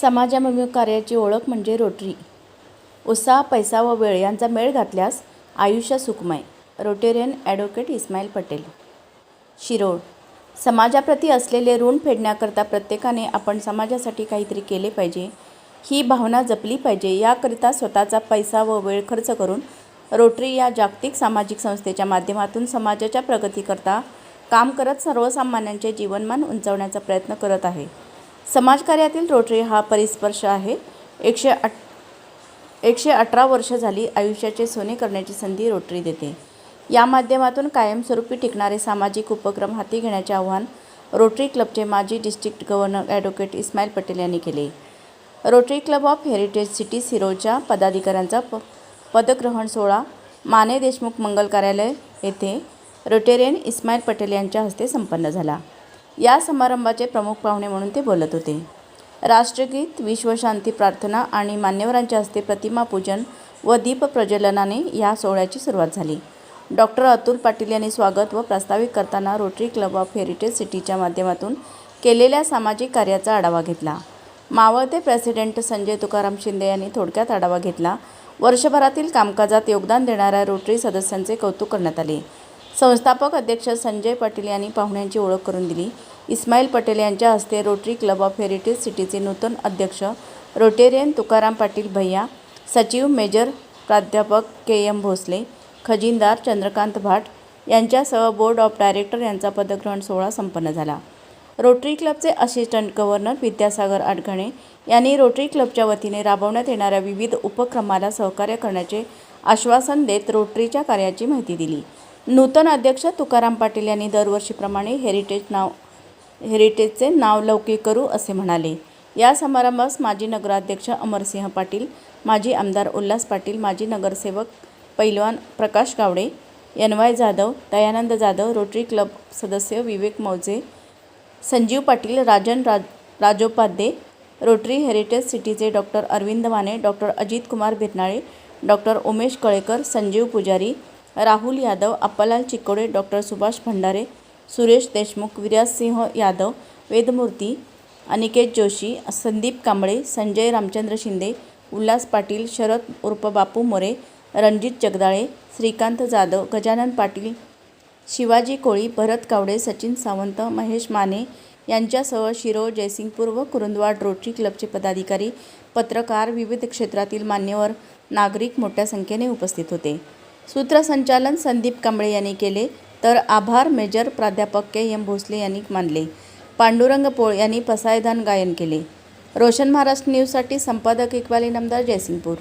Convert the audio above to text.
समाजाभिमुख कार्याची ओळख म्हणजे रोटरी. उत्साह पैसा व वेळ यांचा मेळ घातल्यास आयुष्य सुखमय. Rotarian advocate Ismail Patel. Shirol. समाजाप्रती असलेले ऋण फेडण्याकरता प्रत्येकाने आपण समाजासाठी काहीतरी केले पाहिजे. ही भावना जपली पाहिजे. याकरिता स्वतःचा पैसा व वेळ खर्च करून रोटरी या जागतिक सामाजिक संस्थेच्या माध्यमातून समाजाच्या प्रगतीकरता काम करत सर्वसामान्यांचे जीवनमान उंचावण्याचा प्रयत्न करत आहे. समाजकार्यातील रोटरी हा परिस्पर्श आहे. एकशे अठ एकशे अठरा वर्ष झाली आयुष्याचे सोने करण्याची संधी रोटरी देते. या माध्यमातून कायमस्वरूपी टिकणारे सामाजिक उपक्रम हाती घेण्याचे आव्हान रोटरी क्लबचे माजी district governor advocate Ismail Patel यांनी केले. Rotary club of heritage city सिरोच्या पदाधिकाऱ्यांचा प पदग्रहण सोहळा माने देशमुख मंगल कार्यालय येथे रोटेरियन इस्माईल पटेल यांच्या हस्ते संपन्न झाला. या समारंभाचे प्रमुख पाहुणे म्हणून ते बोलत होते. राष्ट्रगीत विश्वशांती प्रार्थना आणि मान्यवरांच्या हस्ते प्रतिमापूजन व दीप प्रज्वलनाने या सोहळ्याची सुरुवात झाली. डॉक्टर अतुल पाटील यांनी स्वागत व प्रास्ताविक करताना रोटरी क्लब ऑफ हेरिटेज सिटीच्या माध्यमातून केलेल्या सामाजिक कार्याचा आढावा घेतला. मावळते प्रेसिडेंट संजय तुकाराम शिंदे यांनी थोडक्यात आढावा घेतला. वर्षभरातील कामकाजात योगदान देणाऱ्या रोटरी सदस्यांचे कौतुक करण्यात आले. संस्थापक अध्यक्ष संजय पाटील यांनी पाहुण्यांची ओळख करून दिली. इस्माईल पटेल यांच्या हस्ते रोटरी क्लब ऑफ हेरिटेज सिटीचे नूतन अध्यक्ष रोटेरियन तुकाराम पाटील भैया सचिव मेजर प्राध्यापक के एम भोसले खजिनदार चंद्रकांत भाट यांच्यासह बोर्ड ऑफ डायरेक्टर यांचा पदग्रहण सोहळा संपन्न झाला. रोटरी क्लबचे असिस्टंट गव्हर्नर विद्यासागर आडघणे यांनी रोटरी क्लबच्या वतीने राबवण्यात येणाऱ्या विविध उपक्रमाला सहकार्य करण्याचे आश्वासन देत रोटरीच्या कार्याची माहिती दिली. नूतन अध्यक्ष तुकाराम पाटील यांनी दरवर्षीप्रमाणे हेरिटेज नाव हेरिटेजचे नाव लौकिक करू असे म्हणाले. या समारंभास माजी नगराध्यक्ष अमरसिंह पाटील माजी आमदार उल्हास पाटील माजी नगरसेवक पैलवान Prakash Gawade N Y Jadhav Dayanand Jadhav Rotary Club सदस्य Vivek Mauje Sanjeev Patil Rajan Raj Rajopadhye Rotary heritage सिटीचे doctor Arvind Mane doctor Ajit Kumar Birnale doctor Umesh Kalekar Sanjeev Pujari Rahul Yadav Appalal Chikode doctor Subhash Bhandare Suresh Deshmukh Viraj Singh Yadav वेदमूर्ती Aniket Joshi Sandeep Kamble Sanjay Ramchandra Shinde Ulhas Patil Sharad उर्फ बापू मोरे रणजित जगदाळे श्रीकांत जाधव गजानन पाटील शिवाजी कोळी भरत कावडे सचिन सावंत महेश माने यांच्यासह शिरो जयसिंगपूर व Kurundwad rotary क्लबचे पदाधिकारी पत्रकार विविध क्षेत्रातील मान्यवर नागरिक मोठ्या संख्येने उपस्थित होते. सूत्रसंचालन संदीप कांबळे यांनी केले. तर आभार मेजर प्राध्यापक के. एम. भोसले यांनी मानले. पांडुरंग पोळ यांनी पसायदान गायन केले. रोशन महाराष्ट्र न्यूजसाठी संपादक इक्बाली नमदार जयसिंगपूर.